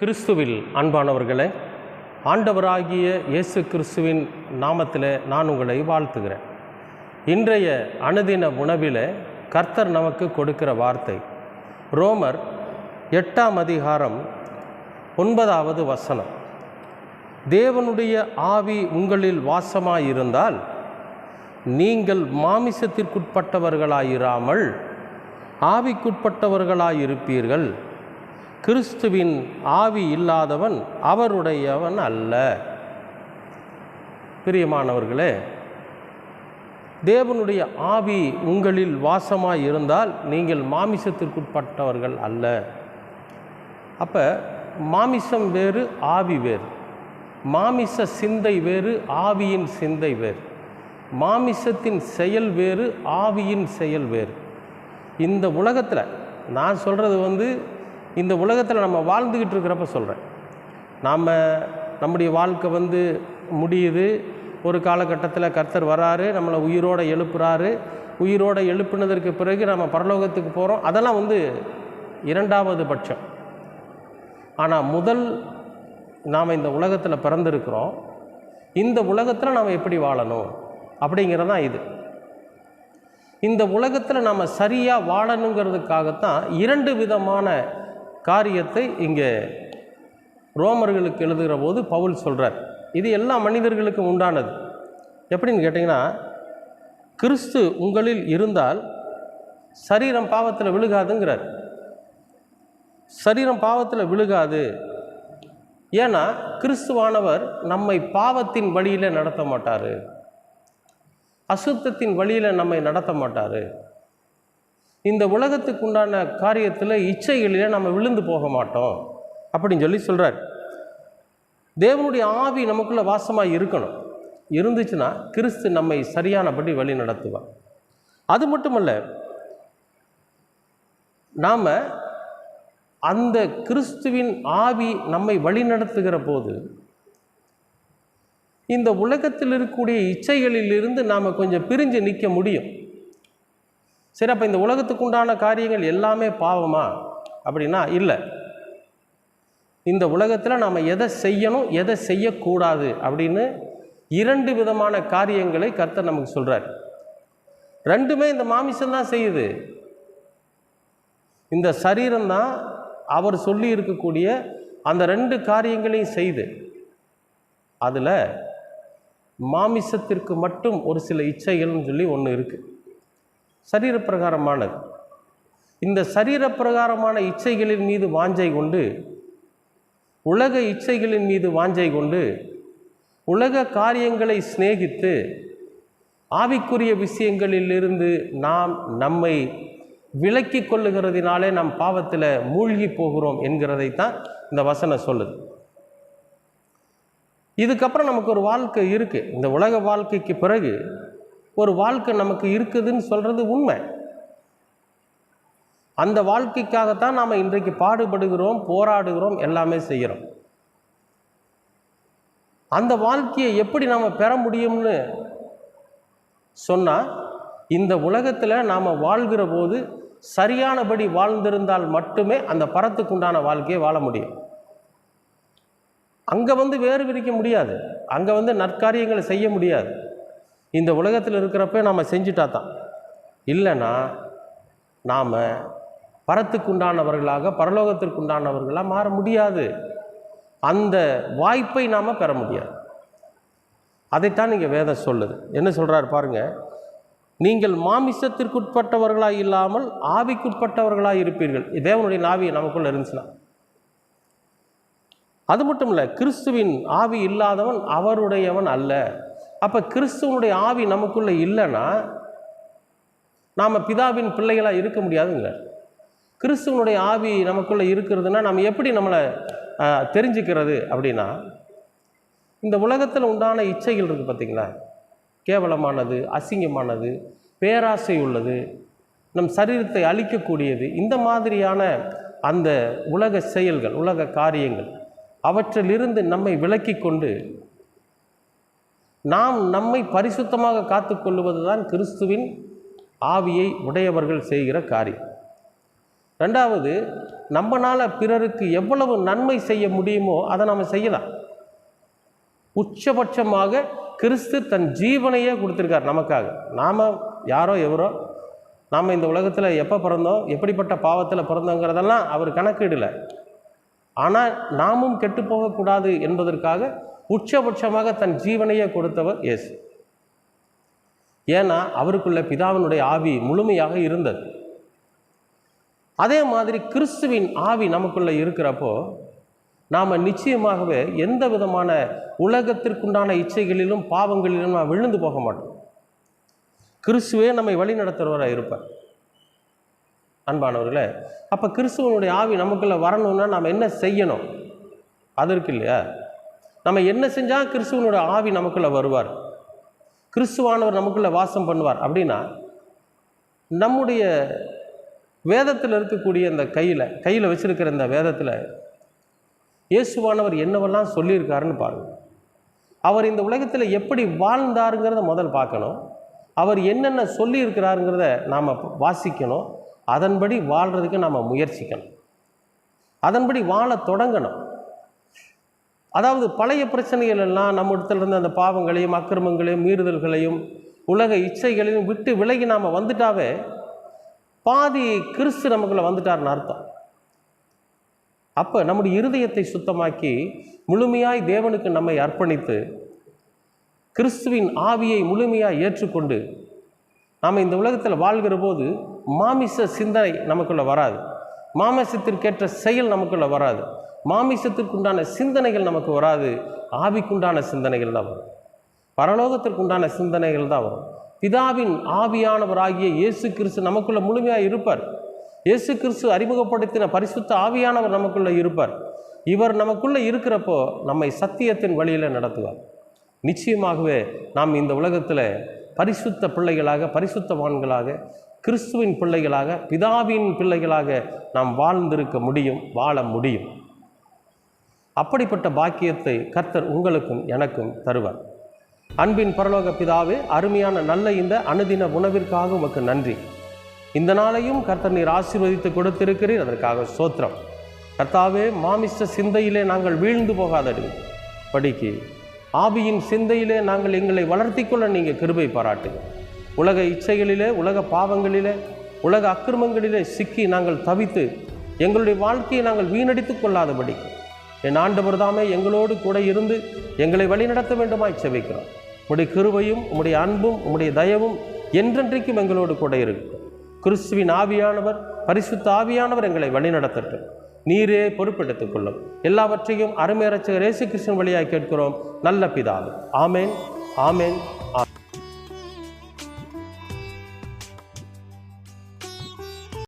கிறிஸ்துவில் அன்பானவர்களே ஆண்டவராகிய இயேசு கிறிஸ்துவின் நாமத்தில் நான் உங்களை வாழ்த்துகிறேன். இன்றைய அனுதின உணவில் கர்த்தர் நமக்கு கொடுக்கிற வார்த்தை ரோமர் எட்டாம் அதிகாரம் ஒன்பதாவது வசனம். தேவனுடைய ஆவி உங்களில் வாசமாயிருந்தால் நீங்கள் மாமிசத்திற்குட்பட்டவர்களாயிராமல் ஆவிக்குட்பட்டவர்களாயிருப்பீர்கள். கிறிஸ்துவின் ஆவி இல்லாதவன் அவருடையவன் அல்ல. பிரியமானவர்களே தேவனுடைய ஆவி உங்களில் வாசமாக இருந்தால் நீங்கள் மாமிசத்திற்குட்பட்டவர்கள் அல்ல. அப்போ மாமிசம் வேறு ஆவி வேறு. மாமிச சிந்தை வேறு ஆவியின் சிந்தை வேறு. மாமிசத்தின் செயல் வேறு ஆவியின் செயல் வேறு. இந்த உலகத்தில் நான் சொல்கிறது வந்து இந்த உலகத்தில் நம்ம வாழ்ந்துக்கிட்டு இருக்கிறப்ப சொல்கிறேன் நாம் நம்முடைய வாழ்க்கை வந்து முடியுது. ஒரு காலகட்டத்தில் கர்த்தர் வராரு நம்மளை உயிரோடு எழுப்புறாரு. உயிரோடு எழுப்புனதற்கு பிறகு நம்ம பரலோகத்துக்கு போகிறோம் அதெல்லாம் வந்து இரண்டாவது பட்சம். ஆனால் முதல் நாம் இந்த உலகத்தில் பிறந்திருக்கிறோம். இந்த உலகத்தில் நாம் எப்படி வாழணும்? அப்படிங்கிறது தான் இது. இந்த உலகத்தில் நாம் சரியாக வாழணுங்கிறதுக்காகத்தான் இரண்டு விதமான காரியத்தை இங்கே ரோமர்களுக்கு எழுதுகிற போது பவுல் சொல்கிறார் இது எல்லா மனிதர்களுக்கும் உண்டானது. எப்படின்னு கேட்டிங்கன்னா கிறிஸ்து உங்களில் இருந்தால் சரீரம் பாவத்தில் விழுகாதுங்கிறார். சரீரம் பாவத்தில் விழுகாது. ஏன்னா கிறிஸ்துவானவர் நம்மை பாவத்தின் வழியில் நடத்த மாட்டார். அசுத்தத்தின் வழியில் நம்மை நடத்த மாட்டார். இந்த உலகத்துக்கு உண்டான காரியத்தில் இச்சைகளில் நம்ம விழுந்து போக மாட்டோம் அப்படின்னு சொல்லி சொல்கிறார் தேவனுடைய ஆவி நமக்குள்ளே வாசமாக இருக்கணும். இருந்துச்சுன்னா கிறிஸ்து நம்மை சரியானபடி வழி நடத்துவார். அது மட்டுமல்ல நாம் அந்த கிறிஸ்துவின் ஆவி நம்மை வழிநடத்துகிற போது இந்த உலகத்தில் இருக்கக்கூடிய இச்சைகளிலிருந்து நாம் கொஞ்சம் பிரிஞ்சு நிற்க முடியும். சரி அப்போ இந்த உலகத்துக்கு உண்டான காரியங்கள் எல்லாமே பாவமா? அப்படின்னா இல்லை. இந்த உலகத்தில் நாம் எதை செய்யணும் எதை செய்யக்கூடாது அப்படின்னு இரண்டு விதமான காரியங்களை கர்த்தர் நமக்கு சொல்கிறார் ரெண்டுமே இந்த மாமிசம்தான் செய்யுது. இந்த சரீரம்தான் அவர் சொல்லி இருக்கக்கூடிய அந்த ரெண்டு காரியங்களையும் செய்து. அதில் மாமிசத்திற்கு மட்டும் ஒரு சில இச்சைகள்னு சொல்லி ஒன்று இருக்குது சரீரப்பிரகாரமானது. இந்த சரீரப்பிரகாரமான இச்சைகளின் மீது வாஞ்சை கொண்டு உலக இச்சைகளின் மீது வாஞ்சை கொண்டு உலக காரியங்களை சிநேகித்து ஆவிக்குரிய விஷயங்களிலிருந்து நாம் நம்மை விலக்கி கொள்ளுகிறதினாலே நம் பாவத்தில் மூழ்கி போகிறோம் என்கிறதைத்தான் இந்த வசனம் சொல்லுது. இதுக்கப்புறம் நமக்கு ஒரு வாழ்க்கை இருக்குது இந்த உலக வாழ்க்கைக்கு பிறகு ஒரு வாழ்க்கை நமக்கு இருக்குதுன்னு சொல்கிறது உண்மை. அந்த வாழ்க்கைக்காகத்தான் நாம் இன்றைக்கு பாடுபடுகிறோம் போராடுகிறோம் எல்லாமே செய்கிறோம். அந்த வாழ்க்கையை எப்படி நாம் பெற முடியும்னு சொன்னால் இந்த உலகத்தில் நாம் வாழ்கிற போது சரியானபடி வாழ்ந்திருந்தால் மட்டுமே அந்த பரத்துக்குண்டான வாழ்க்கையை வாழ முடியும். அங்கே வந்து வேறு விரிக்க முடியாது. அங்கே வந்து நற்காரியங்களை செய்ய முடியாது. இந்த உலகத்தில் இருக்கிறப்ப நாம் செஞ்சுட்டா தான். இல்லைன்னா நாம் பரத்துக்குண்டானவர்களாக பரலோகத்திற்குண்டானவர்களாக மாற முடியாது. அந்த வாய்ப்பை நாம் பெற முடியாது. அதைத்தான் இங்கே வேதம் சொல்லுது. என்ன சொல்கிறார் பாருங்கள் நீங்கள் மாமிசத்திற்குட்பட்டவர்களாக இல்லாமல் ஆவிக்குட்பட்டவர்களாக இருப்பீர்கள். தேவனுடைய ஆவி நமக்குள்ளே இருந்துச்சுன்னா. அது மட்டும் இல்லை கிறிஸ்துவின் ஆவி இல்லாதவன் அவருடையவன் அல்ல. அப்போ கிறிஸ்துவனுடைய ஆவி நமக்குள்ளே இல்லைன்னா நாம் பிதாவின் பிள்ளைகளாக இருக்க முடியாதுங்க. கிறிஸ்துவனுடைய ஆவி நமக்குள்ளே இருக்கிறதுனா நம்ம எப்படி நம்மளை தெரிஞ்சுக்கிறது அப்படின்னா இந்த உலகத்தில் உண்டான இச்சைகள் இருக்குது பார்த்திங்களா கேவலமானது அசிங்கமானது பேராசை உள்ளது நம் சரீரத்தை அழிக்கக்கூடியது இந்த மாதிரியான அந்த உலக செயல்கள் உலக காரியங்கள் அவற்றிலிருந்து நம்மை விலக்கி கொண்டு நாம் நம்மை பரிசுத்தமாக காத்துக்கொள்வது தான் கிறிஸ்துவின் ஆவியை உடையவர்கள் செய்கிற காரியம். ரெண்டாவது நம்மனால் பிறருக்கு எவ்வளவு நன்மை செய்ய முடியுமோ அதை நாம் செய்யலாம். உச்சபட்சமாக கிறிஸ்து தன் ஜீவனையே கொடுத்துருக்கார் நமக்காக. நாம் யாரோ எவரோ நாம் இந்த உலகத்தில் எப்போ பிறந்தோம் எப்படிப்பட்ட பாவத்தில் பிறந்தோங்கிறதெல்லாம் அவர் கணக்கிடலை. ஆனால் நாமும் கெட்டு போகக்கூடாது என்பதற்காக உச்சபட்சமாக தன் ஜீவனையே கொடுத்தவர் இயேசு. ஏன்னா அவருக்குள்ள பிதாவினுடைய ஆவி முழுமையாக இருந்தது. அதே மாதிரி கிறிஸ்துவின் ஆவி நமக்குள்ளே இருக்கிறப்போ நாம் நிச்சயமாகவே எந்த விதமான உலகத்திற்குண்டான இச்சைகளிலும் பாவங்களிலும் நாம் விழுந்து போக மாட்டோம். கிறிஸ்துவே நம்மை வழி நடத்துகிறவராக இருப்பார். அன்பானவர்களே அப்போ கிறிஸ்துவனுடைய ஆவி நமக்குள்ளே வரணும்னா நாம் என்ன செய்யணும்? அதற்கு இல்லையா? நம்ம என்ன செஞ்சால் கிறிஸ்துவனோட ஆவி நமக்குள்ளே வருவார்? கிறிஸ்துவானவர் நமக்குள்ளே வாசம் பண்ணுவார். அப்படின்னா நம்முடைய வேதத்தில் இருக்கக்கூடிய அந்த கையில் கையில் வச்சுருக்கிற இந்த வேதத்தில் இயேசுவானவர் என்னவெல்லாம் சொல்லியிருக்காருன்னு பாருங்கள் அவர் இந்த உலகத்தில் எப்படி வாழ்ந்தாருங்கிறத முதல் பார்க்கணும். அவர் என்னென்ன சொல்லியிருக்கிறாருங்கிறத நாம் வாசிக்கணும். அதன்படி வாழ்கிறதுக்கு நாம் முயற்சிக்கணும். அதன்படி வாழ தொடங்கணும். அதாவது பழைய பிரச்சனைகள் எல்லாம் நம்ம இடத்துலேருந்து அந்த பாவங்களையும் அக்கிரமங்களையும் மீறுதல்களையும் உலக இச்சைகளையும் விட்டு விலகி நாம் வந்துட்டாவே பாதி கிறிஸ்து நமக்குள்ளே வந்துட்டார்னு அர்த்தம். அப்போ நம்முடைய இருதயத்தை சுத்தமாக்கி முழுமையாய் தேவனுக்கு நம்மை அர்ப்பணித்து கிறிஸ்துவின் ஆவியை முழுமையாக ஏற்றுக்கொண்டு நாம் இந்த உலகத்தில் வாழ்கிற போது மாமிச சிந்தனை நமக்குள்ளே வராது. மாமிசத்திற்கேற்ற செயல் நமக்குள்ளே வராது. மாமிசத்திற்குண்டான சிந்தனைகள் நமக்கு வராது. ஆவிக்குண்டான சிந்தனைகள் தான் வரும். பரலோகத்திற்குண்டான சிந்தனைகள் தான் வரும். பிதாவின் ஆவியானவராகிய இயேசு கிறிஸ்து நமக்குள்ள முழுமையாக இருப்பார். இயேசு கிறிஸ்து அறிமுகப்படுத்தின பரிசுத்த ஆவியானவர் நமக்குள்ள இருப்பார். இவர் நமக்குள்ளே இருக்கிறப்போ நம்மை சத்தியத்தின் வழியில் நடத்துவார். நிச்சயமாகவே நாம் இந்த உலகத்தில் பரிசுத்த பிள்ளைகளாக பரிசுத்தவான்களாக கிறிஸ்துவின் பிள்ளைகளாக பிதாவின் பிள்ளைகளாக நாம் வாழ்ந்திருக்க முடியும் வாழ முடியும். அப்படிப்பட்ட பாக்கியத்தை கர்த்தர் உங்களுக்கும் எனக்கும் தருவார். அன்பின் பரலோக பிதாவே அருமையான நல்ல இந்த அனுதின உணவிற்காக உமக்கு நன்றி. இந்த நாளையும் கர்த்தர் நீர் ஆசீர்வதித்து கொடுத்திருக்கிறீர் அதற்காக சோத்திரம் கர்த்தாவே மாமிச சிந்தையிலே நாங்கள் வீழ்ந்து போகாதடி. படிக்கு. ஆவியின் சிந்தையிலே நாங்கள் எங்களை வளர்த்திக்கொள்ள நீங்கள் கிருபை பாராட்டுங்கள் உலக இச்சைகளிலே உலக பாவங்களிலே உலக அக்கிரமங்களிலே சிக்கி நாங்கள் தவித்து எங்களுடைய வாழ்க்கையை நாங்கள் வீணடித்து கொள்ளாதபடி என் ஆண்டவர் தாமே எங்களோடு கூட இருந்து எங்களை வழிநடத்த வேண்டுமாய் செபிக்கிறோம். உம்முடைய கிருவையும் உம்முடைய அன்பும் உம்முடைய தயவும் என்றென்றைக்கும் எங்களோடு கூட இருக்கும் கிறிஸ்துவின் ஆவியானவர் பரிசுத்த ஆவியானவர் எங்களை வழிநடத்தட்டும். நீரே பொறுப்பெடுத்துக் கொள்ளும். எல்லாவற்றையும் அருமையரசகர் இயேசு கிருஷ்ணன் வழியாக கேட்கிறோம். நல்ல பிதாவு. ஆமேன் ஆமேன்.